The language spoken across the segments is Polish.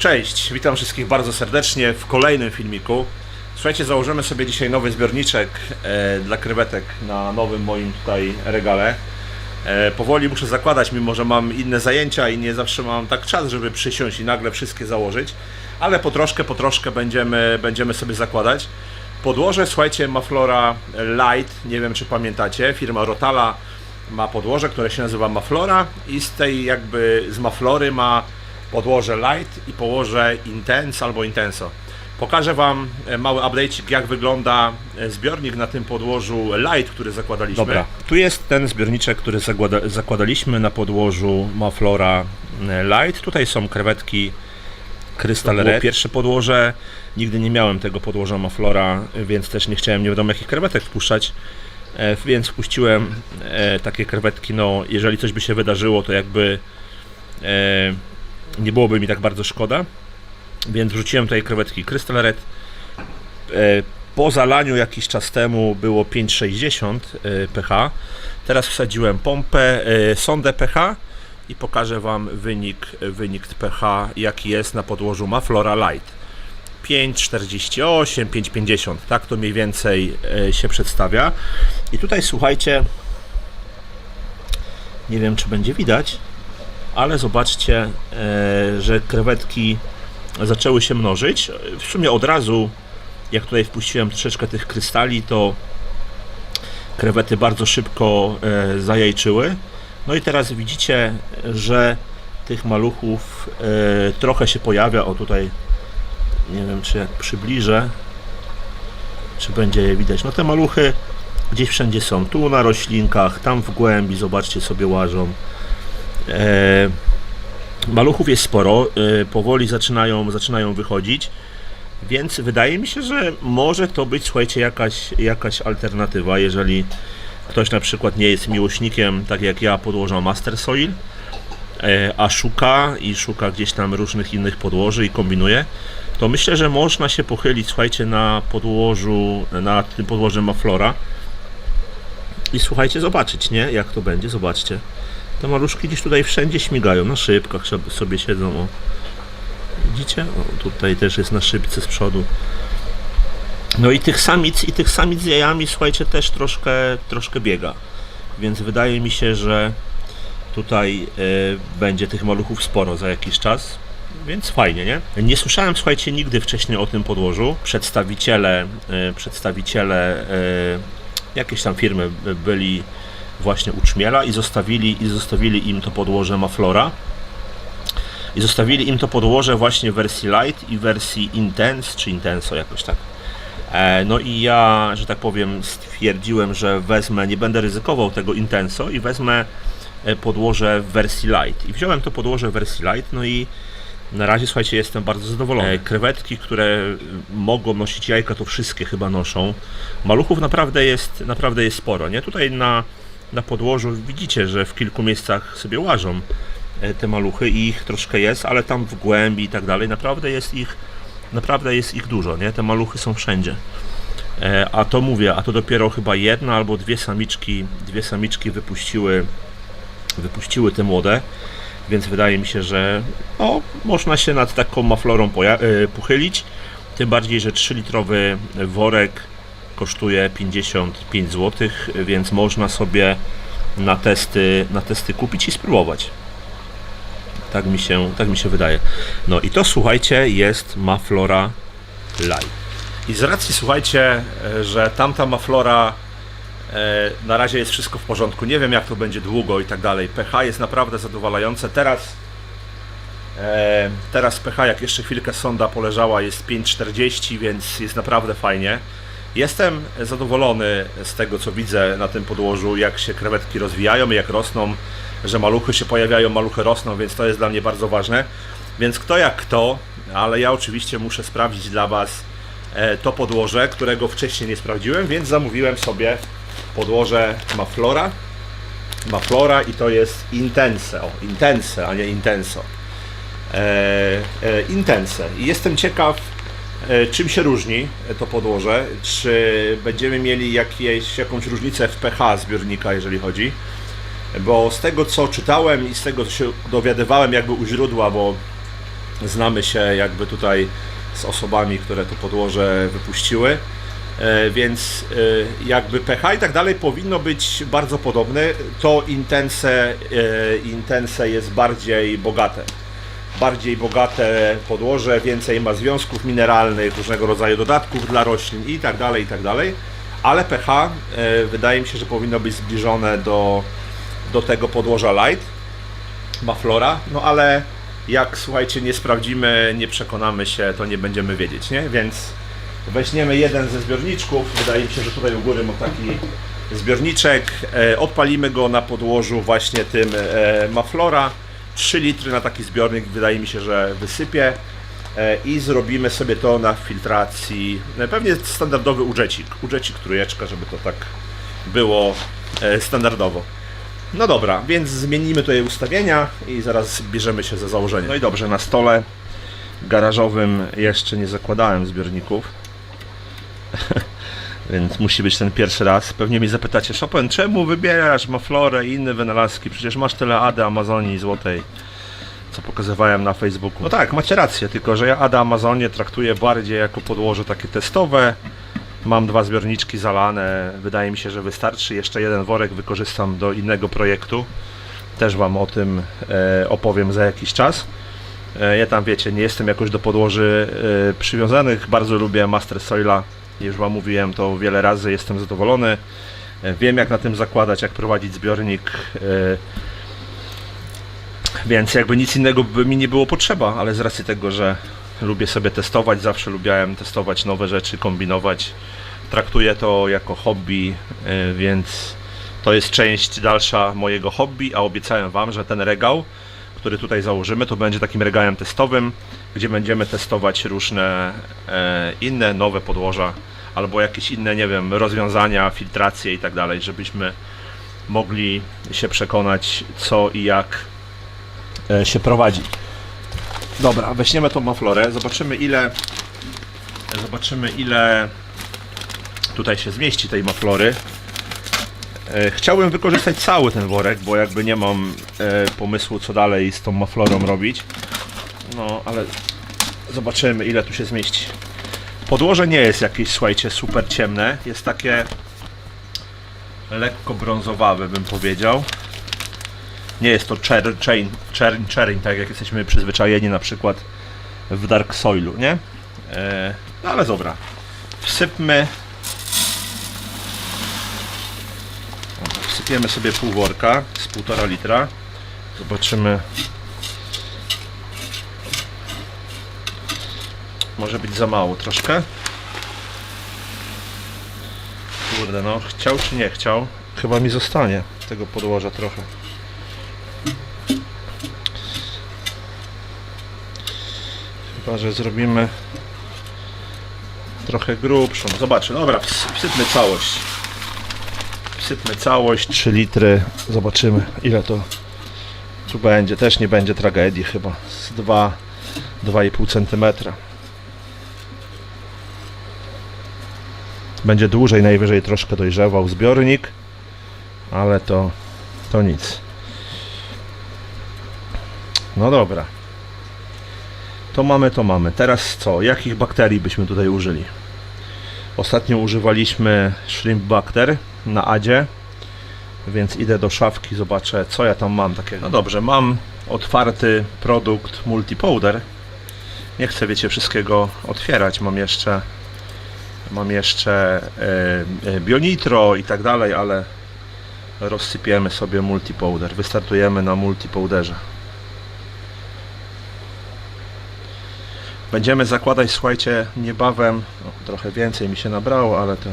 Cześć, witam wszystkich bardzo serdecznie w kolejnym filmiku. Słuchajcie, założymy sobie dzisiaj nowy zbiorniczek e, dla krewetek na nowym moim tutaj regale. E, powoli muszę zakładać, mimo że mam inne zajęcia i nie zawsze mam tak czas, żeby przysiąść i nagle wszystkie założyć, ale po troszkę, po troszkę będziemy, będziemy sobie zakładać. Podłoże, słuchajcie, ma Flora Light, nie wiem czy pamiętacie, firma Rotala ma podłoże, które się nazywa Maflora i z tej jakby z Maflory ma podłoże Light i podłoże Intense albo Intenso. Pokażę Wam e, mały update'ik, jak wygląda e, zbiornik na tym podłożu Light, który zakładaliśmy. Dobra, tu jest ten zbiorniczek, który zakłada, zakładaliśmy na podłożu Maflora e, Light. Tutaj są krewetki Crystal Red. Pierwsze podłoże, nigdy nie miałem tego podłoża Maflora, więc też nie chciałem nie wiadomo jakich krewetek wpuszczać. Więc wpuściłem takie krewetki, no jeżeli coś by się wydarzyło, to jakby nie byłoby mi tak bardzo szkoda. Więc wrzuciłem tutaj krewetki Crystal Red. E, Po zalaniu jakiś czas temu było 5,60 e, pH. Teraz wsadziłem pompę, e, sondę pH i pokażę Wam wynik, wynik pH jaki jest na podłożu Maflora Light. 5,48, 5,50. Tak to mniej więcej się przedstawia. I tutaj słuchajcie, nie wiem czy będzie widać, ale zobaczcie, e, że krewetki zaczęły się mnożyć. W sumie od razu, jak tutaj wpuściłem troszeczkę tych krystali, to krewety bardzo szybko e, zajajczyły. No i teraz widzicie, że tych maluchów e, trochę się pojawia. O tutaj, nie wiem czy jak przybliżę, czy będzie je widać. No te maluchy gdzieś wszędzie są. Tu na roślinkach, tam w głębi, zobaczcie sobie łażą. E, maluchów jest sporo, e, powoli zaczynają, zaczynają wychodzić, więc wydaje mi się, że może to być, słuchajcie, jakaś, jakaś alternatywa, jeżeli ktoś na przykład nie jest miłośnikiem, tak jak ja, podłoża Master Soil, e, a szuka i szuka gdzieś tam różnych innych podłoży i kombinuje, to myślę, że można się pochylić, słuchajcie, na podłożu, na tym podłożu Maflora i słuchajcie, zobaczyć, nie? Jak to będzie, zobaczcie. Te maluszki gdzieś tutaj wszędzie śmigają, na szybkach sobie- siedzą, o. Widzicie? O, tutaj też jest na szybce z przodu. No i tych samic, i tych samic z jajami, słuchajcie, też troszkę, troszkę biega. Więc wydaje mi się, że tutaj e, będzie tych maluchów sporo za jakiś czas. Więc fajnie, nie? Nie słyszałem, słuchajcie, nigdy wcześniej o tym podłożu. Przedstawiciele, e, przedstawiciele e, jakiejś tam firmy byli właśnie u Czmiela i zostawili, i zostawili im to podłoże Maflora. I zostawili im to podłoże właśnie w wersji Light i wersji Intense, czy Intenso jakoś tak. E, No i ja, że tak powiem, stwierdziłem, że wezmę, nie będę ryzykował tego Intenso i wezmę e, podłoże w wersji Light. I wziąłem to podłoże w wersji Light, no i na razie, słuchajcie, jestem bardzo zadowolony. E, Krewetki, które mogą nosić jajka, to wszystkie chyba noszą. Maluchów naprawdę jest, naprawdę jest sporo, nie? Tutaj na, na podłożu widzicie, że w kilku miejscach sobie łażą e, te maluchy i ich troszkę jest, ale tam w głębi i tak dalej, naprawdę jest ich, naprawdę jest ich dużo, nie? Te maluchy są wszędzie. E, A to mówię, a to dopiero chyba jedna albo dwie samiczki, dwie samiczki wypuściły, wypuściły te młode, więc wydaje mi się, że no, można się nad taką maflorą poja- e, pochylić. Tym bardziej, że 3-litrowy worek kosztuje 55 zł, więc można sobie na testy, na testy kupić i spróbować. Tak mi się, tak mi się wydaje. No i to słuchajcie, jest Maflora Light. I z racji słuchajcie, e, że tamta Maflora e, na razie jest wszystko w porządku. Nie wiem jak to będzie długo i tak dalej. pH jest naprawdę zadowalające. Teraz e, teraz pH jak jeszcze chwilkę sonda poleżała jest 5,40, więc jest naprawdę fajnie. Jestem zadowolony z tego co widzę na tym podłożu, jak się krewetki rozwijają, jak rosną, że maluchy się pojawiają, maluchy rosną, więc to jest dla mnie bardzo ważne. Więc kto jak kto, ale ja oczywiście muszę sprawdzić dla Was e, to podłoże, którego wcześniej nie sprawdziłem, więc zamówiłem sobie podłoże Maflora. Maflora i to jest Intense, o, Intense, a nie Intenso. E, e, Intense. I jestem ciekaw, czym się różni to podłoże. Czy będziemy mieli jakieś, jakąś różnicę w pH zbiornika, jeżeli chodzi. Bo z tego co czytałem i z tego co się dowiadywałem jakby u źródła, bo znamy się jakby tutaj z osobami, które to podłoże wypuściły. E, Więc e, jakby pH i tak dalej powinno być bardzo podobne. To intense, e, intense jest bardziej bogate. Bardziej bogate podłoże, więcej ma związków mineralnych, różnego rodzaju dodatków dla roślin i tak dalej, i tak dalej. Ale pH e, wydaje mi się, że powinno być zbliżone do, do tego podłoża light. Ma flora, no ale jak słuchajcie, nie sprawdzimy, nie przekonamy się, to nie będziemy wiedzieć, nie? Więc weźmiemy jeden ze zbiorniczków. Wydaje mi się, że tutaj u góry mam taki zbiorniczek. E, odpalimy go na podłożu właśnie tym e, Maflora. 3 litry na taki zbiornik wydaje mi się, że wysypie. E, I zrobimy sobie to na filtracji. e, Pewnie standardowy udżecik. Udżecik trójeczka, żeby to tak było e, standardowo. No dobra, więc zmienimy tutaj ustawienia i zaraz bierzemy się za założenie. No i dobrze, na stole garażowym jeszcze nie zakładałem zbiorników. Więc musi być ten pierwszy raz. Pewnie mi zapytacie, Chopin, czemu wybierasz Maflorę i inne wynalazki? Przecież masz tyle Ady Amazonii Złotej, co pokazywałem na Facebooku. No tak, macie rację, tylko że ja Ada Amazonię traktuję bardziej jako podłoże takie testowe. Mam dwa zbiorniczki zalane, wydaje mi się, że wystarczy. Jeszcze jeden worek wykorzystam do innego projektu. Też Wam o tym e, opowiem za jakiś czas. E, Ja tam wiecie, nie jestem jakoś do podłoży e, przywiązanych. Bardzo lubię Master Soila. Już Wam mówiłem to wiele razy, jestem zadowolony. E, Wiem jak na tym zakładać, jak prowadzić zbiornik. e, Więc jakby nic innego by mi nie było potrzeba, ale z racji tego, że lubię sobie testować, zawsze lubiałem testować nowe rzeczy, kombinować. Traktuję to jako hobby, e, więc to jest część dalsza mojego hobby, a obiecałem Wam, że ten regał, który tutaj założymy, to będzie takim regałem testowym, gdzie będziemy testować różne e, inne nowe podłoża albo jakieś inne, nie wiem, rozwiązania, filtracje i tak dalej, żebyśmy mogli się przekonać co i jak e, się prowadzi. Dobra, weźmiemy tą maflorę, zobaczymy ile zobaczymy ile tutaj się zmieści tej maflory. E, Chciałbym wykorzystać cały ten worek, bo jakby nie mam pomysłu co dalej z tą maflorą robić. No, ale zobaczymy ile tu się zmieści. Podłoże nie jest jakieś, słuchajcie, super ciemne. Jest takie lekko brązowawe, bym powiedział. Nie jest to czerń, czerń, czerń, czerń tak jak jesteśmy przyzwyczajeni na przykład w Dark Soilu, nie? E, no ale dobra. Wsypmy Wsypiemy sobie pół worka z półtora litra. Zobaczymy. Może być za mało troszkę. Kurde no, chciał czy nie chciał? Chyba mi zostanie tego podłoża trochę. Chyba, że zrobimy trochę grubszą. Zobaczę, dobra, ws- wsypmy całość wsypmy całość, 3 litry, zobaczymy ile to tu będzie, też nie będzie tragedii chyba, z 2, 2,5 cm. Będzie dłużej, najwyżej troszkę dojrzewał zbiornik, ale to, to nic. No dobra. To mamy, to mamy. Teraz co? Jakich bakterii byśmy tutaj użyli? Ostatnio używaliśmy Shrimp Bacter na Adzie, więc idę do szafki, zobaczę co ja tam mam takiego. No dobrze, mam otwarty produkt Multipowder. Nie chcę, wiecie, wszystkiego otwierać. Mam jeszcze mam jeszcze e, e, Bionitro i tak dalej, ale rozsypiemy sobie Multipowder. Wystartujemy na Multipowderze. Będziemy zakładać, słuchajcie, niebawem, trochę więcej mi się nabrało, ale to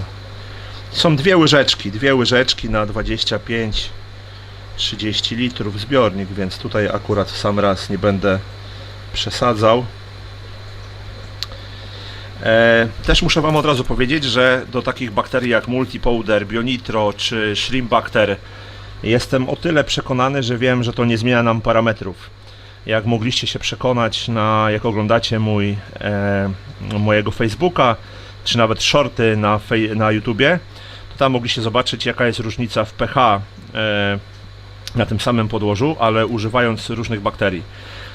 są dwie łyżeczki, dwie łyżeczki na 25 30 litrów zbiornik, więc tutaj akurat w sam raz nie będę przesadzał. E, też muszę Wam od razu powiedzieć, że do takich bakterii jak Multipowder, Bionitro czy Shrimpbacter jestem o tyle przekonany, że wiem, że to nie zmienia nam parametrów jak mogliście się przekonać, na, jak oglądacie mój, e, mojego Facebooka, czy nawet shorty na, fej, na YouTubie, to tam mogliście zobaczyć, jaka jest różnica w pH e, na tym samym podłożu, ale używając różnych bakterii.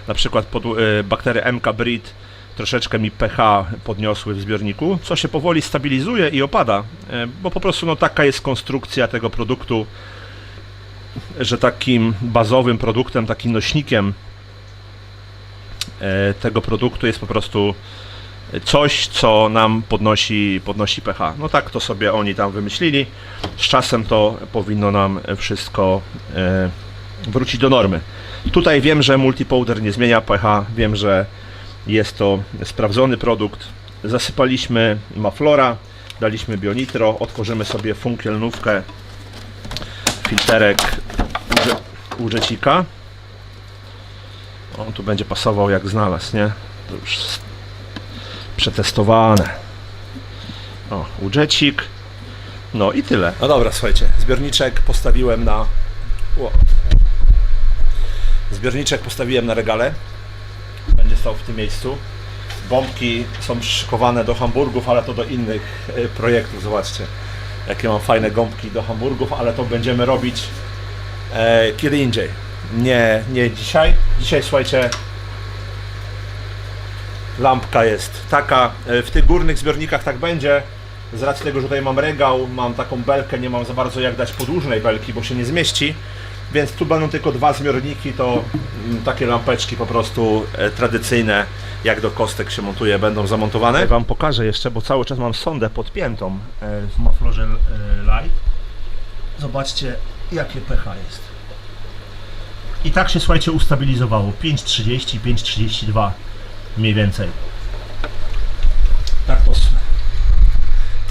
Na przykład pod, e, bakterie MK Brit troszeczkę mi pH podniosły w zbiorniku, co się powoli stabilizuje i opada, e, bo po prostu no, taka jest konstrukcja tego produktu, że takim bazowym produktem, takim nośnikiem e, tego produktu jest po prostu coś, co nam podnosi, podnosi pH. No tak to sobie oni tam wymyślili. Z czasem to powinno nam wszystko e, wrócić do normy. Tutaj wiem, że multipowder nie zmienia pH, wiem, że jest to sprawdzony produkt. Zasypaliśmy maflora, daliśmy bionitro, otworzymy sobie funkielnówkę, filterek użycika. On tu będzie pasował jak znalazł, nie? To już przetestowane. O, udżecik. No i tyle. No dobra, słuchajcie, zbiorniczek postawiłem na... Zbiorniczek postawiłem na regale. Będzie stał w tym miejscu. Bombki są przyszykowane do hamburgów, ale to do innych e, projektów. Zobaczcie, jakie mam fajne gąbki do hamburgów, ale to będziemy robić e, kiedy indziej. Nie, nie dzisiaj. Dzisiaj, słuchajcie, lampka jest taka. E, W tych górnych zbiornikach tak będzie. Z racji tego, że tutaj mam regał, mam taką belkę, nie mam za bardzo jak dać podłużnej belki, bo się nie zmieści. Więc tu będą tylko dwa zbiorniki, to mm, takie lampeczki po prostu e, tradycyjne, jak do kostek się montuje, będą zamontowane. Wam pokażę jeszcze, bo cały czas mam sondę podpiętą e, w Maflorze e, Light. Zobaczcie, jakie pH jest. I tak się, słuchajcie, ustabilizowało. 5,30, 5,32 mniej więcej. Tak to,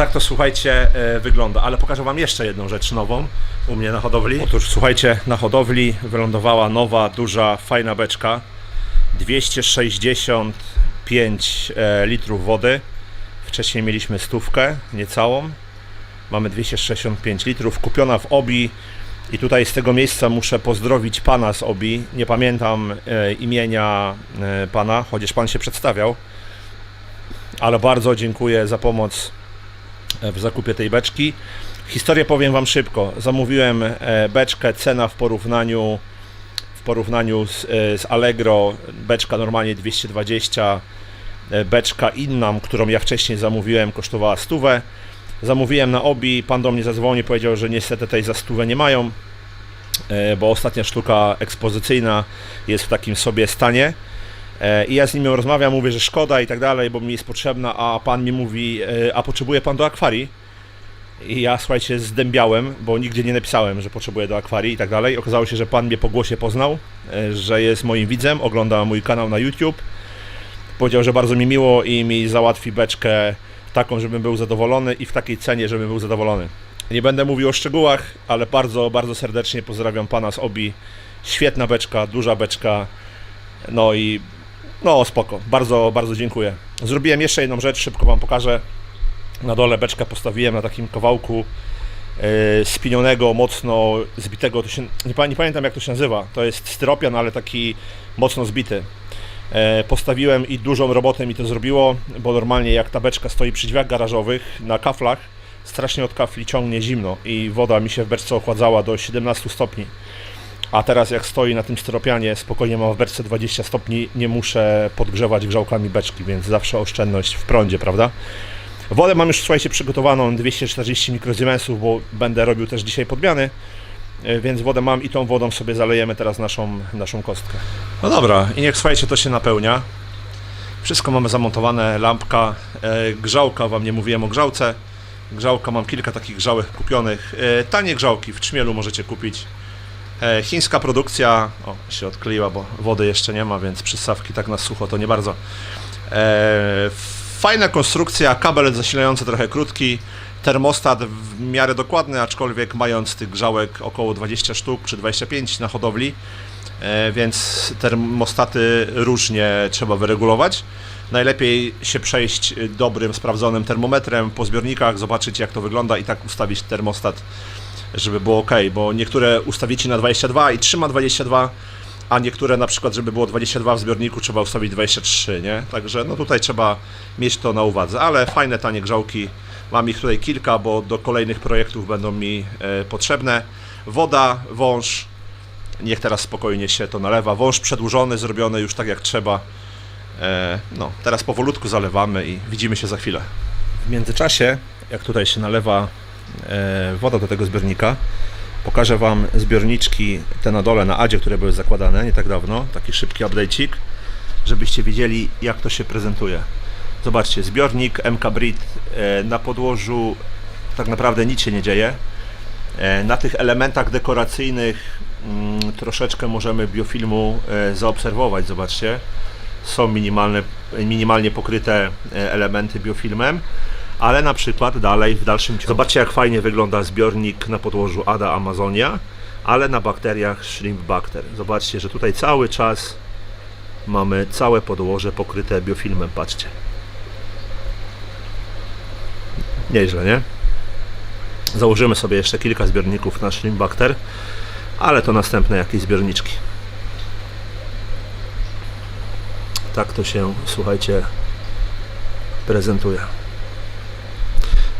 tak to słuchajcie e, wygląda, ale pokażę Wam jeszcze jedną rzecz nową u mnie na hodowli. Otóż słuchajcie, na hodowli wylądowała nowa, duża, fajna beczka. 265 e, litrów wody. Wcześniej mieliśmy stówkę, niecałą. Mamy 265 litrów, kupiona w Obi. I tutaj z tego miejsca muszę pozdrowić pana z Obi. Nie pamiętam e, imienia pana, chociaż pan się przedstawiał. Ale bardzo dziękuję za pomoc w zakupie tej beczki. Historię powiem wam szybko. Zamówiłem e, beczkę, cena w porównaniu w porównaniu z, e, z Allegro, beczka normalnie 220, e, beczka inna, którą ja wcześniej zamówiłem, kosztowała stówę. Zamówiłem na Obi, pan do mnie zadzwonił, powiedział, że niestety tej za stówę nie mają, e, bo ostatnia sztuka ekspozycyjna jest w takim sobie stanie. E, I ja z nim rozmawiam, mówię, że szkoda i tak dalej, bo mi jest potrzebna, a pan mi mówi, e, a potrzebuje pan do akwarii? I ja, słuchajcie, zdębiałem, bo nigdzie nie napisałem, że potrzebuję do akwarii i tak dalej. Okazało się, że pan mnie po głosie poznał, e, że jest moim widzem, ogląda mój kanał na YouTube. Powiedział, że bardzo mi miło i mi załatwi beczkę taką, żebym był zadowolony i w takiej cenie, żebym był zadowolony. Nie będę mówił o szczegółach, ale bardzo, bardzo serdecznie pozdrawiam pana z Obi. Świetna beczka, duża beczka. No i no spoko, bardzo, bardzo dziękuję. Zrobiłem jeszcze jedną rzecz, szybko wam pokażę. Na dole beczkę postawiłem na takim kawałku e, spinionego, mocno zbitego, się, nie, nie pamiętam jak to się nazywa, to jest styropian, ale taki mocno zbity. E, Postawiłem i dużą robotę mi to zrobiło, bo normalnie jak ta beczka stoi przy drzwiach garażowych na kaflach, strasznie od kafli ciągnie zimno i woda mi się w beczce ochładzała do 17 stopni. A teraz jak stoi na tym styropianie, spokojnie mam w beczce 20 stopni, nie muszę podgrzewać grzałkami beczki, więc zawsze oszczędność w prądzie, prawda? Wodę mam już, słuchajcie, przygotowaną 240 mikrozymensów, bo będę robił też dzisiaj podmiany, e, więc wodę mam i tą wodą sobie zalejemy teraz naszą, naszą kostkę. No dobra, i niech, słuchajcie, to się napełnia. Wszystko mamy zamontowane, lampka, e, grzałka, wam nie mówiłem o grzałce. Grzałka, mam kilka takich grzałek kupionych. E, tanie grzałki w Czmielu możecie kupić. E, chińska produkcja, o, się odkleiła, bo wody jeszcze nie ma, więc przystawki tak na sucho to nie bardzo. E, fajna konstrukcja, kabel zasilający trochę krótki, termostat w miarę dokładny, aczkolwiek mając tych grzałek około 20 sztuk czy 25 na hodowli, e, więc termostaty różnie trzeba wyregulować. Najlepiej się przejść dobrym, sprawdzonym termometrem po zbiornikach, zobaczyć jak to wygląda i tak ustawić termostat, żeby było ok, bo niektóre ustawicie na 22 i trzyma 22, a niektóre na przykład, żeby było 22 w zbiorniku, trzeba ustawić 23, nie? Także no tutaj trzeba mieć to na uwadze, ale fajne, tanie grzałki. Mam ich tutaj kilka, bo do kolejnych projektów będą mi e, potrzebne. Woda, wąż, Niech teraz spokojnie się to nalewa. Wąż przedłużony, zrobiony już tak jak trzeba. E, no, teraz powolutku zalewamy i widzimy się za chwilę. W międzyczasie, jak tutaj się nalewa woda do tego zbiornika, pokażę Wam zbiorniczki te na dole, na Adzie, które były zakładane nie tak dawno. Taki szybki update'cik, żebyście wiedzieli jak to się prezentuje. Zobaczcie, zbiornik MK Brit e, na podłożu tak naprawdę nic się nie dzieje. E, Na tych elementach dekoracyjnych mm, troszeczkę możemy biofilmu e, zaobserwować. Zobaczcie, są minimalne, minimalnie pokryte e, elementy biofilmem, ale na przykład dalej w dalszym ciągu. Zobaczcie, jak fajnie wygląda zbiornik na podłożu Ada Amazonia, ale na bakteriach Shrimpbacter. Zobaczcie, że tutaj cały czas mamy całe podłoże pokryte biofilmem. Patrzcie. Nieźle, nie? Założymy sobie jeszcze kilka zbiorników na Shrimpbacter, ale to następne jakieś zbiorniczki. Tak to się, słuchajcie, prezentuje.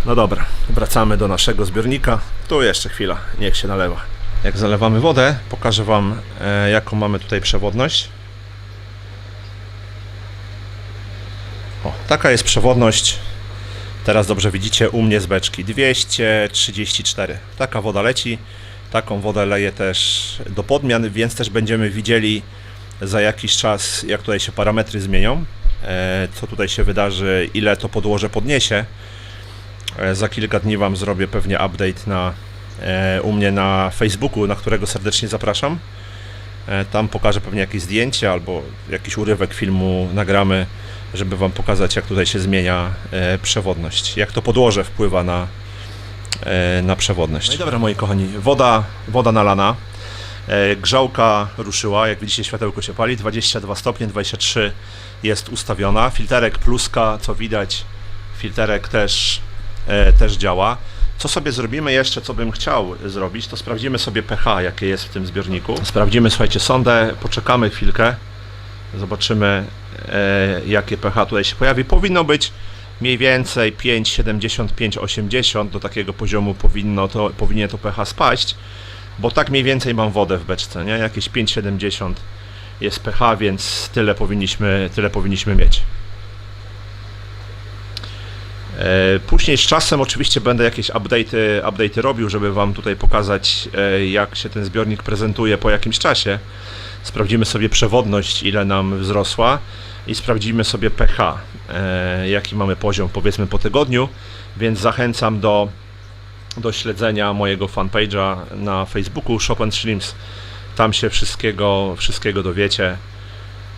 No dobra, wracamy do naszego zbiornika. Tu jeszcze chwila, niech się nalewa. Jak zalewamy wodę, pokażę Wam, e, jaką mamy tutaj przewodność. O, taka jest przewodność. Teraz dobrze widzicie u mnie z beczki 234. Taka woda leci. Taką wodę leję też do podmian, więc też będziemy widzieli za jakiś czas, jak tutaj się parametry zmienią, e, co tutaj się wydarzy, ile to podłoże podniesie. E, Za kilka dni Wam zrobię pewnie update na, e, u mnie na Facebooku, na którego serdecznie zapraszam. E, Tam pokażę pewnie jakieś zdjęcie albo jakiś urywek filmu nagramy, żeby Wam pokazać, jak tutaj się zmienia przewodność, jak to podłoże wpływa na, na przewodność. No i dobra, moi kochani, woda, woda nalana. Grzałka ruszyła, jak widzicie światełko się pali, 22 stopnie, 23 jest ustawiona. Filterek pluska, co widać, filterek też, też działa. Co sobie zrobimy jeszcze, co bym chciał zrobić, to sprawdzimy sobie pH, jakie jest w tym zbiorniku. Sprawdzimy, słuchajcie, sondę, poczekamy chwilkę, zobaczymy, e, jakie pH tutaj się pojawi. Powinno być mniej więcej 5,75-80, do takiego poziomu powinno to, powinien to pH spaść, bo tak mniej więcej mam wodę w beczce, nie? Jakieś 5,70 jest pH, więc tyle powinniśmy, tyle powinniśmy mieć. E, Później z czasem oczywiście będę jakieś update'y, update'y robił, żeby Wam tutaj pokazać e, jak się ten zbiornik prezentuje po jakimś czasie. Sprawdzimy sobie przewodność, ile nam wzrosła i sprawdzimy sobie pH, e, jaki mamy poziom powiedzmy po tygodniu, więc zachęcam do, do śledzenia mojego fanpage'a na Facebooku Shop and. Tam się wszystkiego, wszystkiego dowiecie.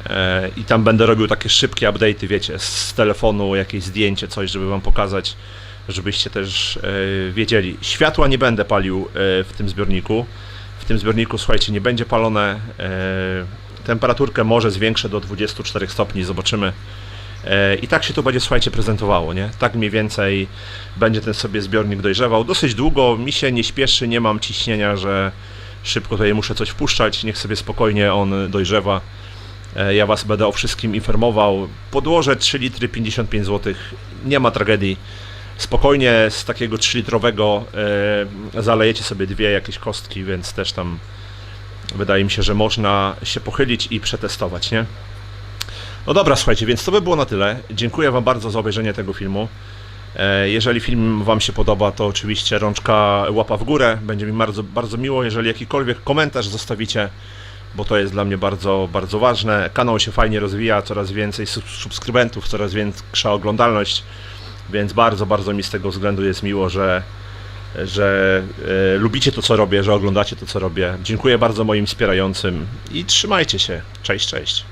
E, I tam będę robił takie szybkie update'y, wiecie, z telefonu, jakieś zdjęcie, coś, żeby wam pokazać, żebyście też e, wiedzieli. Światła nie będę palił e, w tym zbiorniku. W tym zbiorniku, słuchajcie, nie będzie palone. Temperaturkę może zwiększę do 24 stopni, zobaczymy. I tak się to będzie, słuchajcie, prezentowało, nie? Tak mniej więcej będzie ten sobie zbiornik dojrzewał. Dosyć długo, mi się nie śpieszy, nie mam ciśnienia, że szybko tutaj muszę coś wpuszczać. Niech sobie spokojnie on dojrzewa. E, Ja Was będę o wszystkim informował. Podłoże 3 litry 55 zł. Nie ma tragedii. Spokojnie z takiego 3-litrowego e, zalejecie sobie dwie jakieś kostki, więc też tam wydaje mi się, że można się pochylić i przetestować, nie? No dobra, słuchajcie, więc to by było na tyle. Dziękuję Wam bardzo za obejrzenie tego filmu. E, Jeżeli film Wam się podoba, to oczywiście rączka łapa w górę. Będzie mi bardzo, bardzo miło, jeżeli jakikolwiek komentarz zostawicie, bo to jest dla mnie bardzo, bardzo ważne. Kanał się fajnie rozwija, coraz więcej sub- subskrybentów, coraz większa oglądalność, więc bardzo, bardzo mi z tego względu jest miło, że, że e, lubicie to, co robię, że oglądacie to, co robię. Dziękuję bardzo moim wspierającym i trzymajcie się. Cześć, cześć.